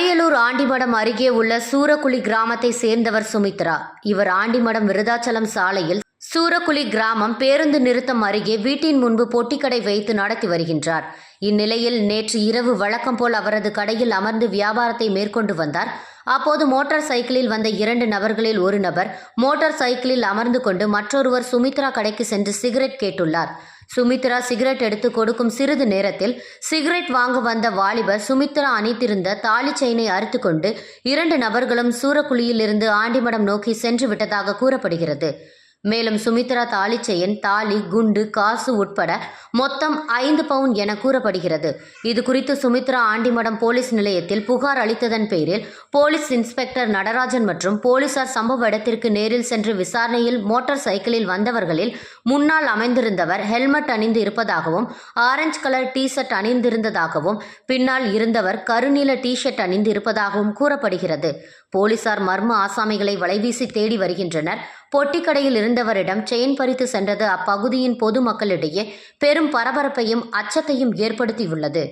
ஆண்டிமடம் அருகே உள்ள சூரக்குழி கிராமத்தை சேர்ந்தவர் சுமித்ரா. இவர் ஆண்டிமடம் விருதாச்சலம் சாலையில் சூரக்குழி கிராமம் பேருந்து நிறுத்தம் அருகே வீட்டின் முன்பு பொட்டிக்கடை வைத்து நடத்தி வருகின்றார். இந்நிலையில் நேற்று இரவு வழக்கம் போல் அவரது கடையில் அமர்ந்து வியாபாரத்தை மேற்கொண்டு வந்தார். அப்போது மோட்டார் சைக்கிளில் வந்த இரண்டு நபர்களில் ஒரு நபர் மோட்டார் சைக்கிளில் அமர்ந்து கொண்டு மற்றொருவர் சுமித்ரா கடைக்கு சென்று சிகரெட் கேட்டுள்ளார். சுமித்ரா சிகரெட் எடுத்து கொடுக்கும் சிறிது நேரத்தில் சிகரெட் வாங்க வந்த வாலிபர் சுமித்ரா அணித்திருந்த தாலி செயினை அறுத்துக்கொண்டு இரண்டு நபர்களும் சூரக்குழியிலிருந்து ஆண்டிமடம் நோக்கி சென்று விட்டதாக கூறப்படுகிறது. மேலும் சுமித்ரா தாலி செயின் தாலி குண்டு காசு உட்பட மொத்தம் ஐந்து பவுன் என கூறப்படுகிறது. இது குறித்து சுமித்ரா ஆண்டிமடம் போலீஸ் நிலையத்தில் புகார் அளித்ததன் பேரில் போலீஸ் இன்ஸ்பெக்டர் நடராஜன் மற்றும் போலீசார் சம்பவ இடத்திற்கு நேரில் சென்று விசாரணையில் மோட்டார் சைக்கிளில் வந்தவர்களில் முன்னால் அமைந்திருந்தவர் ஹெல்மெட் அணிந்து இருப்பதாகவும் ஆரஞ்சு கலர் டி ஷர்ட் அணிந்திருந்ததாகவும் பின்னால் இருந்தவர் கருநீல டி ஷர்ட் அணிந்து இருப்பதாகவும் கூறப்படுகிறது. போலீசார் மர்ம ஆசாமிகளை வலைவீசி தேடி வருகின்றனர். பொட்டிக்கடையில் இருந்தவரிடம் செயின் பறித்து சென்றது அப்பகுதியின் பொதுமக்களிடையே பெரும் பரபரப்பையும் அச்சத்தையும் ஏற்படுத்தியுள்ளது.